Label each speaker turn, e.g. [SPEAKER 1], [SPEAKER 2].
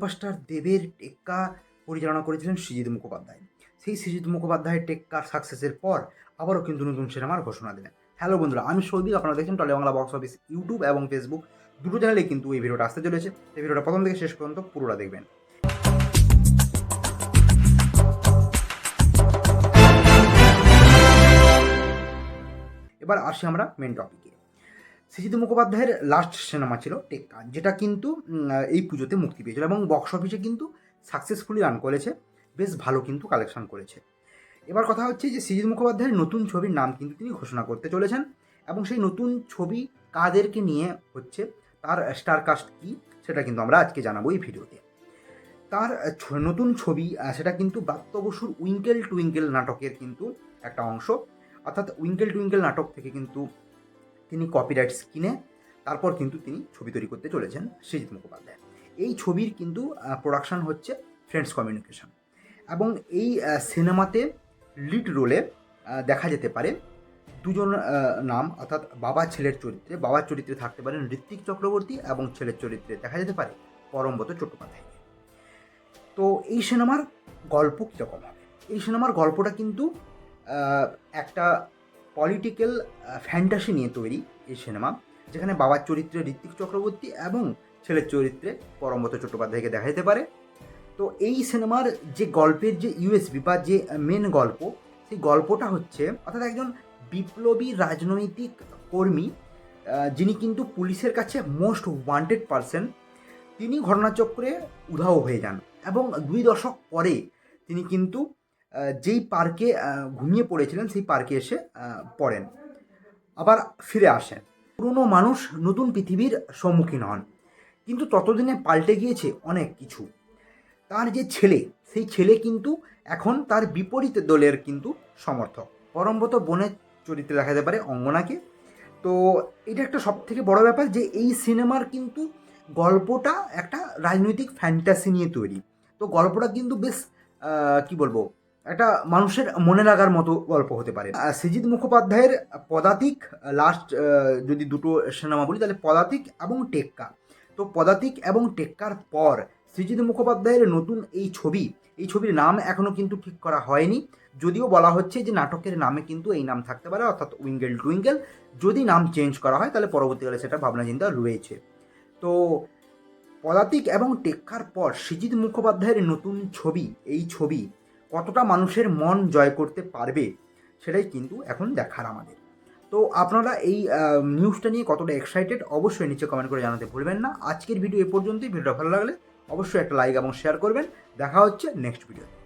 [SPEAKER 1] Superstar দেবের টেক্কা পরিচালনা করেছিলেন সৃজিত মুখোপাধ্যায়। সেই সৃজিত মুখোপাধ্যায়ের টেক্কার সাকসেসের পর আবারও কিন্তু নতুন সিনেমার ঘোষণা দিলেন। হ্যালো বন্ধুরা, আমি সৌদি, আপনারা দেখছেন টলে বাংলা বক্স অফিস ইউটিউব এবং ফেসবুক দুটো চ্যানেলে কিন্তু এই ভিডিওটা আসতে চলেছে। এই ভিডিওটা প্রথম থেকে শেষ পর্যন্ত পুরোটা দেখবেন। এবার আসি আমরা মেন টপিকে সৃজিত মুখোপাধ্যায়ের লাস্ট সিনেমা ছিল টেক্কা, যেটা কিন্তু এই পুজোতে মুক্তি পেয়েছিল এবং বক্স অফিসে কিন্তু সাকসেসফুলি রান করেছে, বেশ ভালো কিন্তু কালেকশন করেছে। এবার কথা হচ্ছে যে সৃজিত মুখোপাধ্যায়ের নতুন ছবির নাম কিন্তু তিনি ঘোষণা করতে চলেছেন এবং সেই নতুন ছবি কাদেরকে নিয়ে হচ্ছে, তার স্টার কাস্ট কী, সেটা কিন্তু আমরা আজকে জানাব এই ভিডিওতে। তার নতুন ছবি সেটা কিন্তু ব্রাত্য বসুর উইঙ্কেল টুইঙ্কেল নাটকের কিন্তু একটা অংশ, অর্থাৎ উইঙ্কেল টুইঙ্কেল নাটক থেকে কিন্তু তিনি কপিরাইটস কিনে তারপর কিন্তু তিনি ছবি তৈরি করতে চলেছেন সৃজিত মুখোপাধ্যায়। এই ছবির কিন্তু প্রোডাকশন হচ্ছে ফ্রেন্ডস কমিউনিকেশন এবং এই সিনেমাতে লিড রোলে দেখা যেতে পারে দুজন নাম অর্থাৎ বাবা ছেলের চরিত্রে। বাবার চরিত্রে থাকতে পারেন ঋত্বিক চক্রবর্তী এবং ছেলের চরিত্রে দেখা যেতে পারে পরমব্রত চট্টোপাধ্যায় তো এই সিনেমার গল্প কীরকম হবে? এই সিনেমার গল্পটা কিন্তু একটা পলিটিক্যাল ফ্যান্টাসি নিয়ে তৈরি এই সিনেমা যেখানে বাবার চরিত্রে ঋত্বিক চক্রবর্তী এবং ছেলের চরিত্রে পরমব্রত চট্টোপাধ্যায়কে দেখা যেতে পারে। তো এই সিনেমার যে গল্পের যে ইউএসবি বা যে মেন গল্প, সেই গল্পটা হচ্ছে, অর্থাৎ একজন বিপ্লবী রাজনৈতিক কর্মী যিনি কিন্তু পুলিশের কাছে মোস্ট ওয়ান্টেড পারসন তিনি ঘটনাচক্রে উধাও হয়ে যান এবং দুই দশক পরে তিনি কিন্তু যেই পার্কে ঘুমিয়ে পড়েছিলেন, সেই পার্কে এসে পড়েন। আবার ফিরে আসেন। পুরনো মানুষ নতুন পৃথিবীর সম্মুখীন হন। কিন্তু ততদিনে পাল্টে গিয়েছে অনেক কিছু। তার যে ছেলে, সেই ছেলে কিন্তু এখন তার বিপরীত দলের কিন্তু সমর্থক। পরমব্রত বনের চরিত্রে দেখা যেতে পারে অঙ্গনাকে। তো এটা একটা সব থেকে বড় ব্যাপার যে, এই সিনেমার কিন্তু গল্পটা একটা রাজনৈতিক ফ্যান্টাসি নিয়ে তৈরি। তো গল্পটা কিন্তু বেশ কি বলব একটা মানুষের মনে লাগার মতো গল্প হতে পারে। সৃজিত মুখোপাধ্যায়ের পদাতিক লাস্ট যদি দুটো সিনেমা বলি, তাহলে পদাতিক এবং টেক্কা। তো পদাতিক এবং টেক্কার পর সৃজিত মুখোপাধ্যায়ের নতুন এই ছবি, এই ছবির নাম এখনও কিন্তু ঠিক করা হয়নি। যদিও বলা হচ্ছে যে নাটকের নামে কিন্তু এই নাম থাকতে পারে, অর্থাৎ উইঙ্গেল টুইঙ্গেল। যদি নাম চেঞ্জ করা হয়, তাহলে পরবর্তীকালে সেটা ভাবনা চিন্তা রয়েছে। তো পদাতিক এবং টেক্কার পর সৃজিত মুখোপাধ্যায়ের নতুন ছবি, এই ছবি কতটা মানুষের মন জয় করতে পারবে সেটাই কিন্তু এখন দেখার আমাদের। তো আপনারা এই নিউজটা নিয়ে কতটা এক্সাইটেড অবশ্যই নিচে কমেন্ট করে জানাতে ভুলবেন না। আজকের ভিডিও এ পর্যন্তই। ভিডিওটা ভালো লাগলে অবশ্যই একটা লাইক এবং শেয়ার করবেন। দেখা হচ্ছে নেক্সট ভিডিওতে